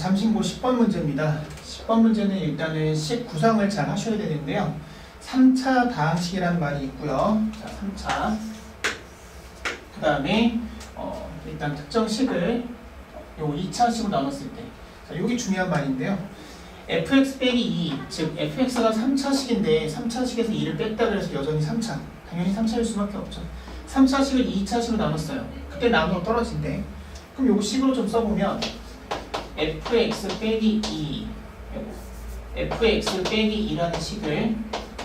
잠신고 10번 문제입니다. 10번 문제는 일단은 식 구성을 잘 하셔야 되는데요. 3차 다항식이라는 말이 있고요. 자, 3차. 그 다음에 어, 일단 특정 식을 요 2차 식으로 나눴을 때. 자, 요게 중요한 말인데요. fx 빼기 2, 즉 fx가 3차 식인데 3차 식에서 2를 뺐다 그래서 여전히 3차. 당연히 3차일 수밖에 없죠. 3차 식을 2차 식으로 나눴어요. 그때 나누어 떨어진대. 그럼 요거 식으로 좀 써보면 fx 빼기 2 요거. fx 빼기 2라는 식을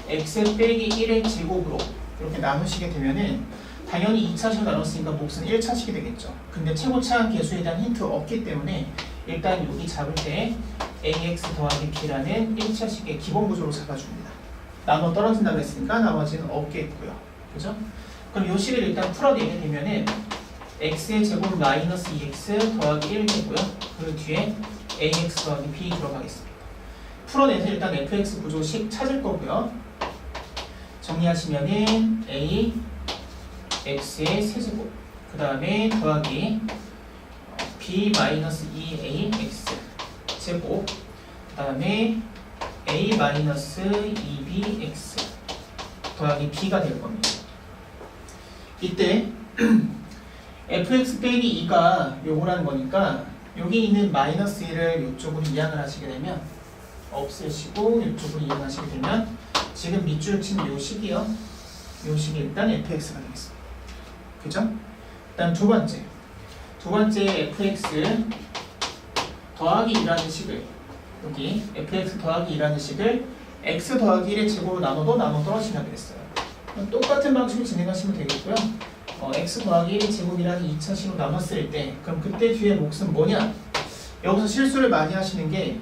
x 빼기 1의 제곱으로 이렇게 나누시게 되면은 당연히 2차식을 나눴으니까 몫은 1차식이 되겠죠. 근데 최고차항 계수에 대한 힌트 없기 때문에 일단 여기 잡을 때 ax 더하기 b라는 1차식의 기본 구조로 잡아줍니다. 나눠 떨어진다고 했으니까 나머지는 없겠고요. 그죠? 그럼 요 식을 일단 풀어내게 되면은 x의 제곱 마이너스 2x 더하기 1 되고요. 그 뒤에 ax 더하기 b 들어가겠습니다. 풀어내서 일단 fx 구조식 찾을 거고요. 정리하시면은 a x의 세제곱 그 다음에 더하기 어, b 마이너스 2ax 제곱 그 다음에 a 마이너스 2bx 더하기 b가 될 겁니다. 이때 fx 빼기 2가 요거라는 거니까 여기 있는 마이너스 1을 이쪽으로 이항을 하시게 되면 없애시고 이쪽으로 이항하시게 되면 지금 밑줄 치는 요 식이요. 요 식이 일단 fx가 되겠습니다. 그죠? 일단 두 번째. 두 번째 fx 더하기 2라는 식을 여기 fx 더하기 2라는 식을 x 더하기 1의 제곱으로 나눠도 나눠 떨어지게 되겠어요. 똑같은 방식으로 진행하시면 되겠고요. 어, x 더하기 1의 제곱이라는 2차식으로 나눴을 때 그럼 그때 뒤에 몫은 뭐냐? 여기서 실수를 많이 하시는 게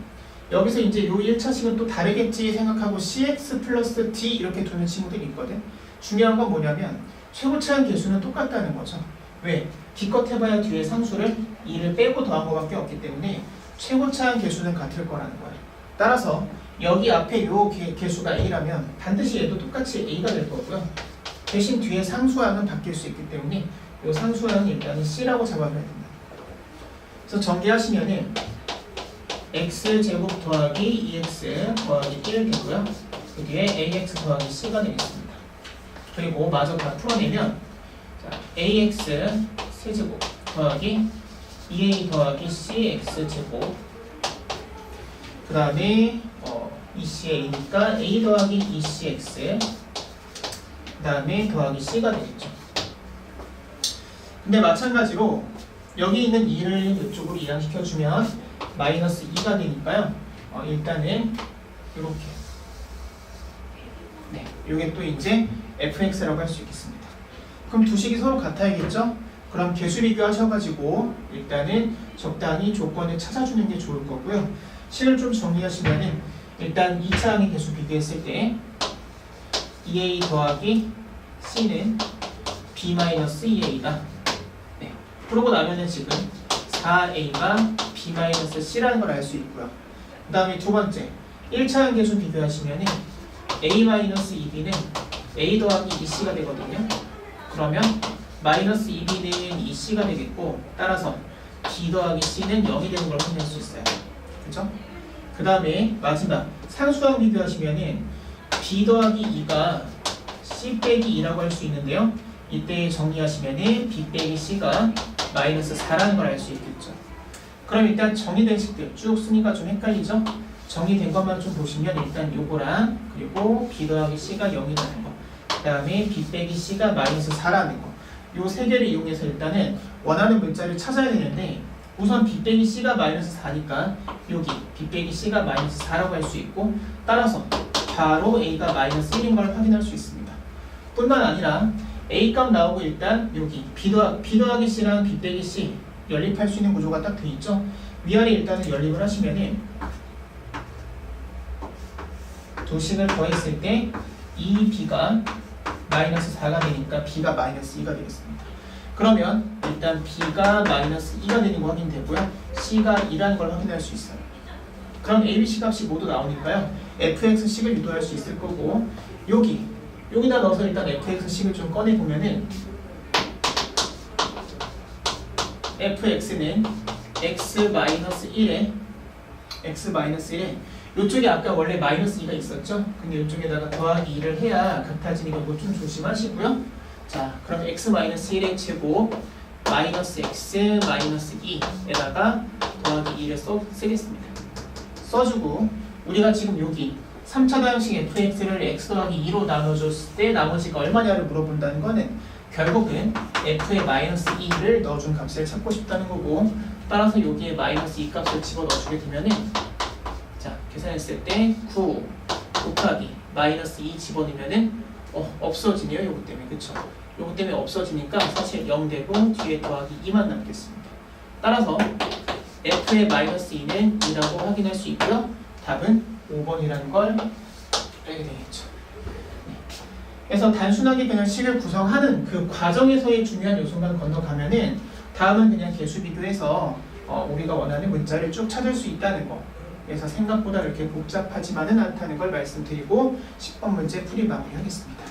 여기서 이제 요 1차식은 또 다르겠지 생각하고 cx 플러스 d 이렇게 두는 친구들이 있거든. 중요한 건 뭐냐면 최고차항 계수는 똑같다는 거죠. 왜? 기껏 해봐야 뒤에 상수를 2를 빼고 더한 것밖에 없기 때문에 최고차항 계수는 같을 거라는 거예요. 따라서 여기 앞에 요 개, 개수가 a라면 반드시 얘도 똑같이 a가 될 거고요. 대신 뒤에 상수항은 바뀔 수 있기 때문에 요 상수항은 일단은 c라고 잡아줘야 됩니다. 그래서 전개하시면은 x 제곱 더하기 2x 더하기 1 되고요. 그 뒤에 ax 더하기 c가 되겠습니다. 그리고 마저 다 풀어내면 자, ax 세제곱 더하기 2a 더하기 cx 제곱 그 다음에 어, 2ca니까 a 더하기 2cx 그 다음에 더하기 c가 되겠죠. 근데 마찬가지로 여기 있는 2를 이쪽으로 이항시켜주면 마이너스 2가 되니까요. 어, 일단은 이렇게 네, 이게 또 이제 fx라고 할 수 있겠습니다. 그럼 두 식이 서로 같아야겠죠? 그럼 개수 비교하셔가지고 일단은 적당히 조건을 찾아주는 게 좋을 거고요. 식을 좀 정리하시면은 일단 2차 항의 개수 비교했을 때 2a 더하기 c는 b-2a다. 네. 그러고 나면은 지금 4a가 b-c라는 걸 알 수 있고요. 그 다음에 두 번째 1차항 계수 비교하시면은 a-2b는 a 더하기 2c가 되거든요. 그러면 마이너스 2b는 2c가 되겠고 따라서 b 더하기 c는 0이 되는 걸 확인할 수 있어요. 그죠? 그 다음에 마지막 상수항 비교하시면은 b 더하기 2가 c 빼기 2라고 할 수 있는데요. 이때 정리하시면은 b 빼기 c가 마이너스 4라는 걸 알 수 있겠죠. 그럼 일단 정의된 식들 쭉 쓰니까 좀 헷갈리죠? 정의된 것만 좀 보시면 일단 요거랑 그리고 b 더하기 c가 0이라는 거 그 다음에 b 빼기 c가 마이너스 4라는 거 요 세 개를 이용해서 일단은 원하는 문자를 찾아야 되는데 우선 b 빼기 c가 마이너스 4니까 여기 b 빼기 c가 마이너스 4라고 할 수 있고 따라서 바로 a가 마이너스 1인 걸 확인할 수 있습니다. 뿐만 아니라 a 값 나오고 일단 여기 b, 더, b 더하기 c랑 b 빼기 c 연립할 수 있는 구조가 딱 돼 있죠. 위아래 일단은 연립을 하시면은 두 식을 더했을 때 2b가 마이너스 4가 되니까 b가 마이너스 2가 되겠습니다. 그러면 일단 b가 마이너스 2가 되는 거 확인되고요. c가 2라는 걸 확인할 수 있어요. 그럼 a, b, c 값이 모두 나오니까요. Fx식을 유도할 수 있을 거고 여기 여기다 넣어서 일단 fx식을 좀 꺼내 보면은 fx는 x 마이너스 1에 x 마이너스 1에 이쪽에 아까 원래 마이너스 2가 있었죠? 근데 이쪽에다가 더하기 2를 해야 같아지니까 이거 좀 조심하시고요. 자, 그럼 x 마이너스 1의 제곱 마이너스 x 마이너스 2에다가 더하기 2를 써, 쓰겠습니다. 써주고 우리가 지금 여기 3차 방식 fx를 x 더하기 2로 나눠줬을 때 나머지가 얼마냐를 물어본다는 거는 결국은 f의 마이너스 2를 넣어준 값을 찾고 싶다는 거고 따라서 여기에 마이너스 2 값을 집어넣어주게 되면은 자 계산했을 때 9 곱하기 마이너스 2 집어넣으면은 어, 없어지네요 요거 때문에. 그쵸? 요거 때문에 없어지니까 사실 0 되고 뒤에 더하기 2만 남겠습니다. 따라서 f의 마이너스 2는 2라고 확인할 수 있고요 답은 5번이라는 걸 알게 되겠죠 네. 그래서 단순하게 그냥 식을 구성하는 그 과정에서의 중요한 요소만 건너가면은 다음은 그냥 개수 비교해서 어, 우리가 원하는 문자를 쭉 찾을 수 있다는 거. 그래서 생각보다 이렇게 복잡하지만은 않다는 걸 말씀드리고 10번 문제 풀이 마무리하겠습니다.